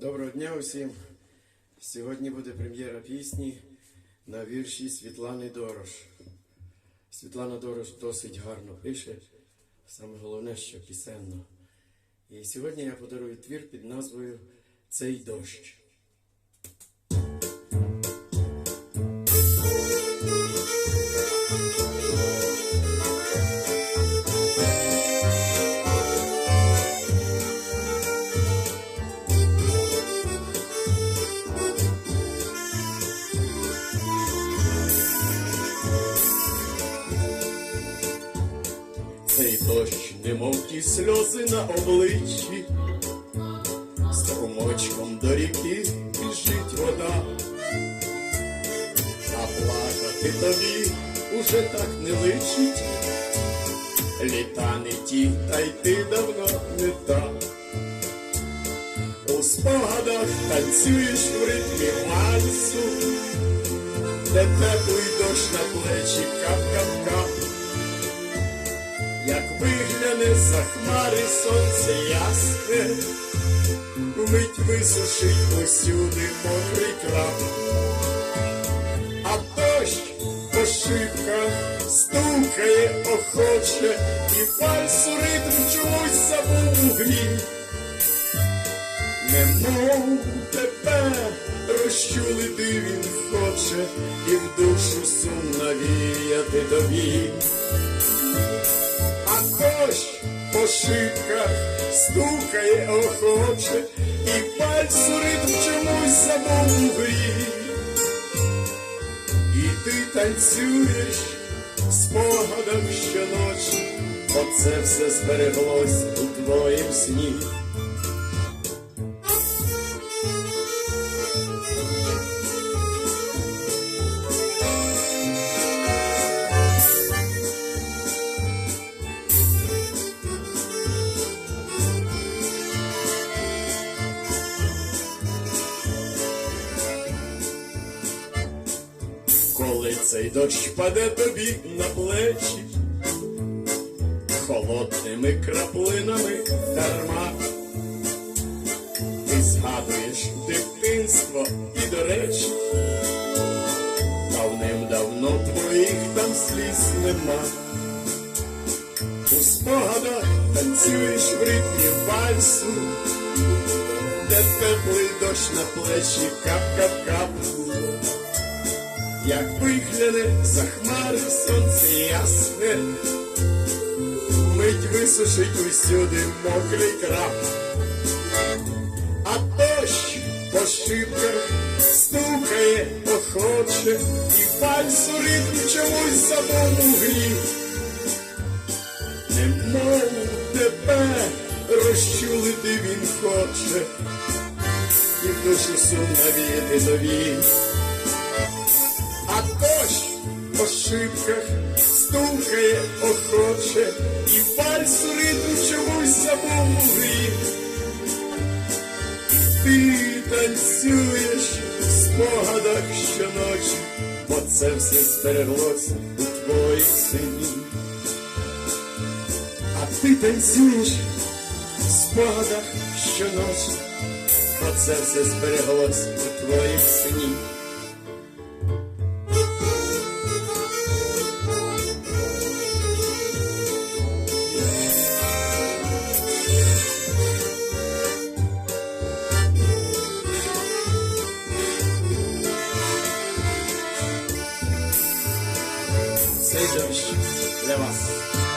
Доброго дня усім. Сьогодні буде прем'єра пісні на вірші Світлани Дорош. Світлана Дорош досить гарно пише, саме головне, що пісенно. І сьогодні я подарую твір під назвою Цей дощ. Цей дощ, немов ті сльози на обличчі, струмочком до ріки біжить вода, а плакати тобі уже так не личить, літа не ті, та й ти давно не та. У спогадах танцюєш в ритмі вальсу, де теплий дощ на плечі кап-кап-кап. За хмари сонце ясне, Вмить висушить усюди мокрий крап, а дощ по шибках стукає охоче, і пальцу ритм чомусь забув у грі. Немов тебе розчулити він хоче, і в душу сум навіяти тобі. Дощ по шибках стукає охоче, і пальцю ритм чомусь забув у грі. І ти танцюєш спогадом щоночі, оце все збереглось у твоїм сні. Цей дощ паде тобі на плечі, холодними краплинами дарма, ти згадуєш дитинство і до речі, давним-давно твоїх там сліз нема. У спогадах танцюєш в ритмі вальсу, де теплий дощ на плечі кап-кап-кап. Як вигляне за хмари сонце ясне, мить висушить усюди мокрий крап, а дощ по шибках стукає охоче, і пальцю ритм чомусь забув у грі. Немов тебе розчулити він хоче, і в душу сум навіяти нові. По шибках стукає охоче, і пальцю ритм чомусь забув у грі. Ти танцюєш в спогадах щоночі, бо це все збереглось у твоїй сині. А ти танцюєш в спогадах щоночі, бо це все збереглось у твоїй сині. Цей дощ для вас.